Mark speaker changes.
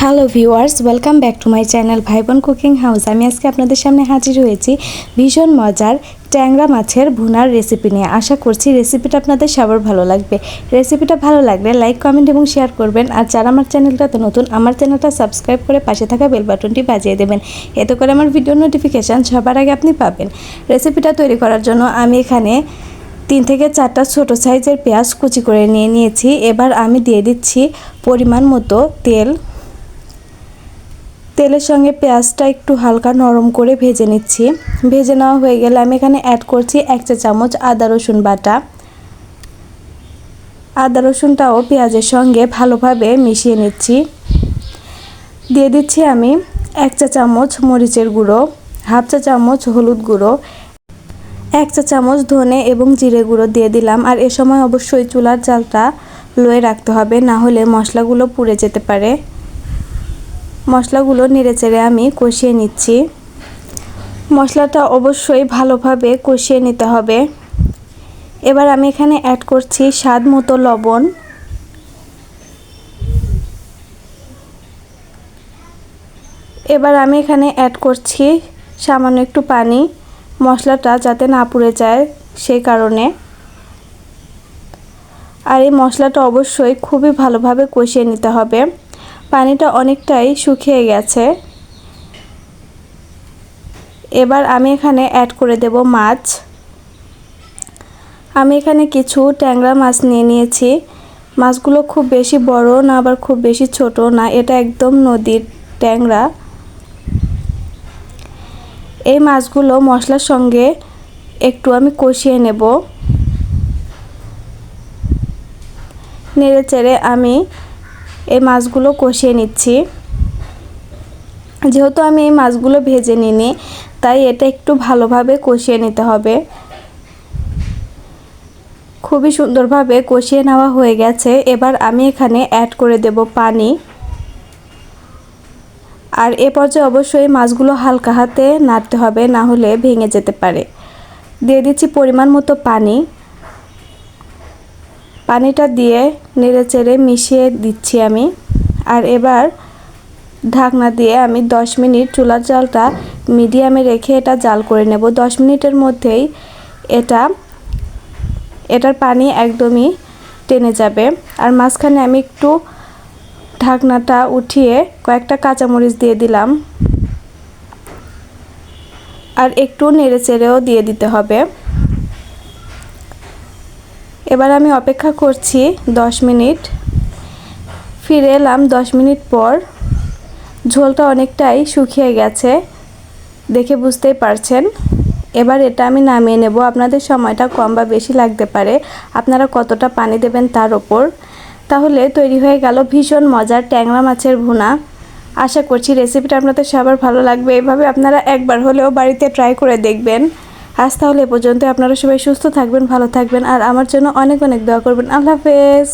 Speaker 1: Hello viewers, welcome back to my channel ভাইবন cooking house. আমি আজকে আপনাদের সামনে হাজির হয়েছি ভীষণ মজার ট্যাংরা মাছের ভুনার রেসিপি নিয়ে। আশা করছি রেসিপিটা আপনাদের সবার ভালো লাগবে। রেসিপিটা ভালো লাগলে লাইক কমেন্ট এবং শেয়ার করবেন। আর যারা আমার চ্যানেলটাতে নতুন, আমার চ্যানেলটা সাবস্ক্রাইব করে পাশে থাকা বেল বাটনটি বাজিয়ে দেবেন। এতে করে আমার ভিডিও নোটিফিকেশান সবার আগে আপনি পাবেন। রেসিপিটা তৈরি করার জন্য আমি এখানে তিন থেকে চারটা ছোট সাইজের পেঁয়াজ কুচি করে নিয়ে নিয়েছি। এবার আমি দিয়ে দিচ্ছি পরিমাণ মতো তেল। তেলের সঙ্গে পেঁয়াজটা একটু হালকা নরম করে ভেজে নিচ্ছি। ভেজে নেওয়া হয়ে গেলে আমি এখানে অ্যাড করছি এক চা চামচ আদা রসুন বাটা। আদা রসুনটাও পেঁয়াজের সঙ্গে ভালোভাবে মিশিয়ে নিচ্ছি। দিয়ে দিচ্ছি আমি এক চা চামচ মরিচের গুঁড়ো, হাফ চা চামচ হলুদ গুঁড়ো, এক চা চামচ ধনে এবং জিরে গুঁড়ো দিয়ে দিলাম। আর এ সময় অবশ্যই চুলার জালটা লোয়ে রাখতে হবে, না হলে মশলাগুলো পুড়ে যেতে পারে। মশলাগুলো নেড়েচেড়ে আমি কষিয়ে নিচ্ছি। মশলাটা অবশ্যই ভালোভাবে কষিয়ে নিতে হবে। এবার আমি এখানে অ্যাড করছি স্বাদ মতো লবণ। এবার আমি এখানে অ্যাড করছি সামান্য একটু পানি। মশলাটা যাতে না পুড়ে যায় সেই কারণে। আর এই মশলাটা অবশ্যই খুবই ভালোভাবে কষিয়ে নিতে হবে। পানিটা অনেকটাই শুকিয়ে গেছে। এবার আমি এখানে অ্যাড করে দেব মাছ। আমি এখানে কিছু ট্যাংরা মাছ নিয়ে নিয়েছি। মাছগুলো খুব বেশি বড় না, আবার খুব বেশি ছোট না, এটা একদম নদীর ট্যাংরা। এই মাছগুলো মশলার সঙ্গে একটু আমি কষিয়ে নেব। নেড়ে চেড়ে আমি এই মাছগুলো কষিয়ে নিচ্ছি। যেহেতু আমি এই মাছগুলো ভেজে নিনি তাই এটা একটু ভালোভাবে কষিয়ে নিতে হবে। খুবই সুন্দরভাবে কষিয়ে নেওয়া হয়ে গেছে। এবার আমি এখানে অ্যাড করে দেব পানি। আর এ পর্যায়ে অবশ্যই মাছগুলো হালকা হাতে নাড়তে হবে, না হলে ভেঙে যেতে পারে। দিয়ে দিচ্ছি পরিমাণ মতো পানি। পানিটা দিয়ে নেড়ে চেড়ে মিশিয়ে দিচ্ছি আমি। আর এবার ঢাকনা দিয়ে আমি 10 মিনিট চুলার জালটা মিডিয়ামে রেখে এটা জাল করে নেব। 10 মিনিটের মধ্যেই এটা, এটার পানি একদমই টেনে যাবে। আর মাঝখানে আমি একটু ঢাকনাটা উঠিয়ে কয়েকটা কাঁচামরিচ দিয়ে দিলাম। আর একটু নেড়ে চেড়েও দিয়ে দিতে হবে। এবার আমি অপেক্ষা করছি 10 মিনিট। ফিরে এলাম 10 মিনিট পর। ঝোলটা অনেকটাই শুকিয়ে গেছে, দেখে বুঝতেই পারছেন। এবার এটা আমি নামিয়ে নেব। আপনাদের সময়টা কম বা বেশি লাগতে পারে। আপনারা কতটা পানি দেবেন তার ওপর। তাহলে তৈরি হয়ে গেল ভীষণ মজার ট্যাংরা মাছের ভুনা। আশা করছি রেসিপিটা আপনাদের সবার ভালো লাগবে। এভাবে আপনারা একবার হলেও বাড়িতে ট্রাই করে দেখবেন। আজ তাহলে এ পর্যন্ত আপনারা সবাই সুস্থ থাকবেন, ভালো থাকবেন, আর আমার জন্য অনেক অনেক দোয়া করবেন। আল্লাহ হাফেজ।